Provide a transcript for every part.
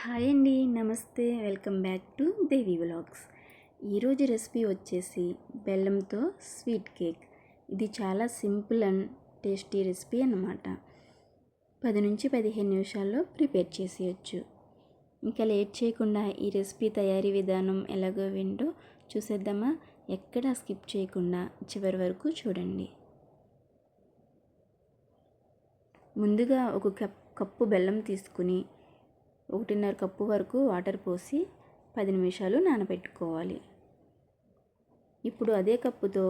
Hi అండి నమస్తే. Welcome back to Devi vlogs. ఈరోజు రెసిపీ వచ్చేసి బెల్లంతో స్వీట్ కేక్. ఇది చాలా సింపుల్ అండ్ టేస్టీ రెసిపీ అన్నమాట. పది నుంచి పదిహేను నిమిషాల్లో ప్రిపేర్ చేసేయచ్చు. ఇంకా లేట్ చేయకుండా ఈ రెసిపీ తయారీ విధానం ఎలాగో వింటో చూసేద్దామా? ఎక్కడా స్కిప్ చేయకుండా చివరి వరకు చూడండి. ముందుగా ఒక కప్ కప్పు బెల్లం తీసుకుని ఒకటిన్నర కప్పు వరకు వాటర్ పోసి పది నిమిషాలు నానబెట్టుకోవాలి. ఇప్పుడు అదే కప్పుతో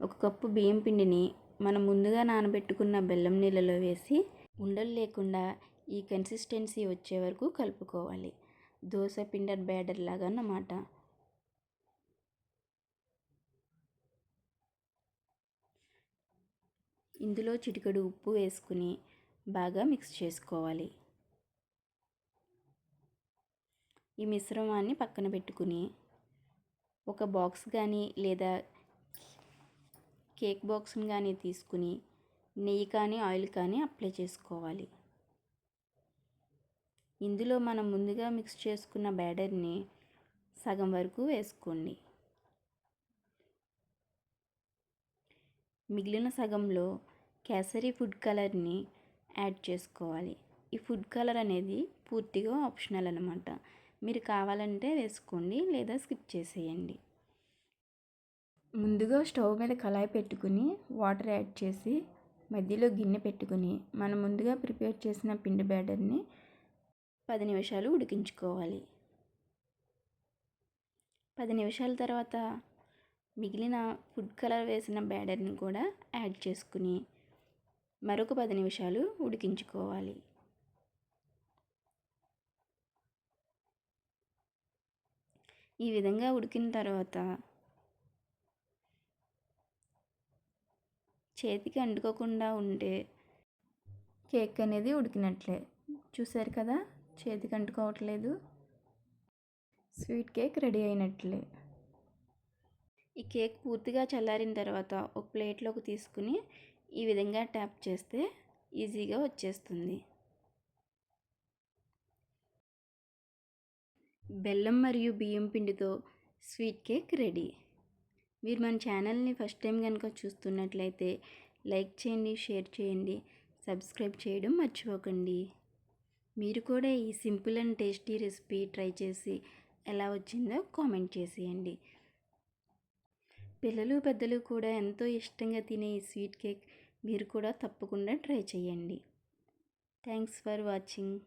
ఒక కప్పు బియ్యం పిండిని మనం ముందుగా నానబెట్టుకున్న బెల్లం నీళ్ళలో వేసి ఉండలు లేకుండా ఈ కన్సిస్టెన్సీ వచ్చే వరకు కలుపుకోవాలి. దోశ పిండర్ బ్యాడర్ లాగా అన్నమాట. ఇందులో చిటికెడు ఉప్పు వేసుకుని బాగా మిక్స్ చేసుకోవాలి. ఈ మిశ్రమాన్ని పక్కన పెట్టుకుని ఒక బాక్స్ కానీ లేదా కేక్ బాక్స్ని కానీ తీసుకుని నెయ్యి కానీ ఆయిల్ కానీ అప్లై చేసుకోవాలి. ఇందులో మనం ముందుగా మిక్స్ చేసుకున్న బ్యాడర్ని సగం వరకు వేసుకోండి. మిగిలిన సగంలో కేసరి ఫుడ్ కలర్ని యాడ్ చేసుకోవాలి. ఈ ఫుడ్ కలర్ అనేది పూర్తిగా ఆప్షనల్ అనమాట మీరు కావాలంటే వేసుకోండి లేదా స్కిప్ చేసేయండి. ముందుగా స్టవ్ మీద కళాయి పెట్టుకుని వాటర్ యాడ్ చేసి మధ్యలో గిన్నె పెట్టుకుని మనం ముందుగా ప్రిపేర్ చేసిన పిండి బ్యాటర్ని పది నిమిషాలు ఉడికించుకోవాలి. పది నిమిషాల తర్వాత మిగిలిన ఫుడ్ కలర్ వేసిన బ్యాటర్ని కూడా యాడ్ చేసుకుని మరొక పది నిమిషాలు ఉడికించుకోవాలి. ఈ విధంగా ఉడికిన తర్వాత చేతికి అంటుకోకుండా ఉంటే కేక్ అనేది ఉడికినట్లే. చూసారు కదా? చేతికి అంటుకోవట్లేదు. స్వీట్ కేక్ రెడీ అయినట్లే. ఈ కేక్ పూర్తిగా చల్లారిన తర్వాత ఒక ప్లేట్లోకి తీసుకుని ఈ విధంగా ట్యాప్ చేస్తే ఈజీగా వచ్చేస్తుంది. బెల్లం మరియు బియ్యం పిండితో స్వీట్ కేక్ రెడీ. మీరు మన ఛానల్ని ఫస్ట్ టైం కనుక చూస్తున్నట్లయితే లైక్ చేయండి షేర్ చేయండి సబ్స్క్రైబ్ చేయడం మర్చిపోకండి. మీరు కూడా ఈ simple and tasty recipe try చేసి ఎలా వచ్చిందో కామెంట్ చేసేయండి. పిల్లలు పెద్దలు కూడా ఎంతో ఇష్టంగా తినే ఈ స్వీట్ కేక్ మీరు కూడా తప్పకుండా ట్రై చేయండి. Thanks for watching.